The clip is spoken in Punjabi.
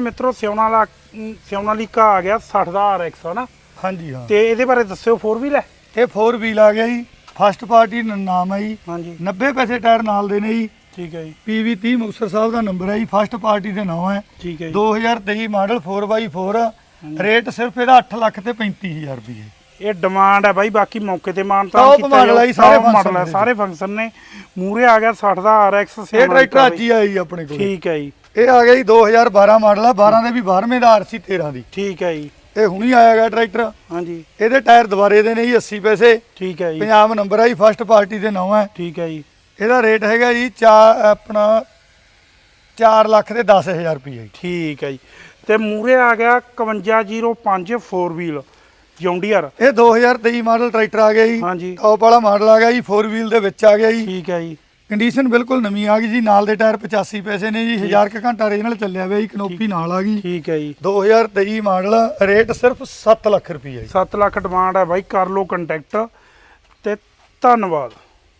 ਮਿੱਤਰੋ ਸਿਉਣਾ ਵਾਲਾ ਸਿਉਨਾਲੀਕਾ ਆ ਗਿਆ 60 ਦਾ RX ਹਨਾ? ਹਾਂਜੀ ਹਾਂ। ਤੇ ਇਹਦੇ ਬਾਰੇ ਦੱਸਿਓ 4 ਵੀਲ ਹੈ? ਇਹ 4 ਵੀਲ ਆ ਗਿਆ ਜੀ। ਫਸਟ ਪਾਰਟੀ ਨਾਮ ਹੈ ਜੀ। ਹਾਂਜੀ। 90 ਪੈਸੇ ਟਾਇਰ ਨਾਲ ਦੇ ਨੇ ਜੀ। ਠੀਕ ਹੈ ਜੀ। PV 30 ਮੁਕਤਸਰ ਸਾਹਿਬ ਦਾ ਨੰਬਰ ਹੈ ਜੀ। ਫਸਟ ਪਾਰਟੀ ਦੇ ਨਾਮ ਹੈ। ਠੀਕ ਹੈ ਜੀ। 2023 ਮਾਡਲ 4x4 ਰੇਟ ਸਿਰਫ ਇਹਦਾ 8 ਲੱਖ ਤੇ 35000 ਰੁਪਏ ਇਹ ਡਿਮਾਂਡ ਹੈ ਬਾਈ ਬਾਕੀ ਮੌਕੇ ਤੇ ਮਾਨਤਾ Top model ਆ ਜੀ, ਸਾਰੇ function ਮਾਡਲ ਹੈ ਦੇ। ਸਾਰੇ ਫੰਕਸ਼ਨ ਨੇ। ਮੂਰੇ ਆ ਗਿਆ 60 ਦਾ RX ਇਹ ਟਰੈਕਟਰ ਅੱਜ ਹੀ ਆਇਆ ਜੀ ਆਪਣੇ ਕੋਲ। ਠੀਕ ਹੈ ਜੀ। ਇਹ ਆ ਗਿਆ ਜੀ 2012 ਮਾਡਲ ਆ 12 ਦੇ ਵੀ 12ਵੇਂ ਦਾ ਆਰਸੀ 13 ਦੀ। ਠੀਕ ਹੈ ਜੀ। ਇਹ ਹੁਣੀ ਆਇਆ ਗਾ ਟਰੈਕਟਰ। ਹਾਂਜੀ। ਇਹਦੇ ਟਾਇਰ ਦੁਬਾਰੇ ਦੇ ਨੇ ਜੀ 80 ਪੈਸੇ। ਠੀਕ ਹੈ ਜੀ। ਪੰਜਾਬ ਨੰਬਰ ਹੈ ਜੀ ਫਸਟ ਪਾਰਟੀ ਦੇ ਨਾਮ ਹੈ ਠੀਕ ਹੈ ਜੀ। ਇਹਦਾ ਰੇਟ ਹੈਗਾ ਜੀ 4 ਆਪਣਾ 4 ਲੱਖ ਤੇ 10000 ਰੁਪਏ ਜੀ। ਠੀਕ ਹੈ ਜੀ। ਤੇ ਮੂਰੇ ਆ ਗਿਆ 5105 4 ਵੀਲ ਜੌਂਡੀਅਰ ਇਹ 2023 ਮਾਡਲ ਟਰੈਕਟਰ ਆ ਗਿਆ ਜੀ। ਹਾਂਜੀ। ਟੌਪ ਵਾਲਾ ਮਾਡਲ ਆ ਗਿਆ ਜੀ 4 ਵੀਲ ਦੇ ਵਿੱਚ ਆ ਗਿਆ ਜੀ। ਠੀਕ ਹੈ ਜੀ। ਕੰਡੀਸ਼ਨ ਬਿਲਕੁਲ ਨਵੀਂ ਆ ਗਈ ਜੀ ਨਾਲ ਦੇ ਟਾਇਰ 85 ਪੈਸੇ ਨੇ ਜੀ 1000 ਕ ਘੰਟਾ ਰੀਜਨਲ ਚੱਲਿਆ ਹੋਇਆ ਜੀ ਕਨੋਪੀ ਨਾਲ ਆ ਗਈ। ਠੀਕ ਹੈ ਜੀ। 2023 ਮਾਡਲ ਰੇਟ ਸਿਰਫ 7 ਲੱਖ ਰੁਪਏ ਜੀ। 7 ਲੱਖ ਡਿਮਾਂਡ ਹੈ ਬਾਈ ਕਰ ਲਓ ਕੰਟੈਕਟ ਤੇ ਧੰਨਵਾਦ।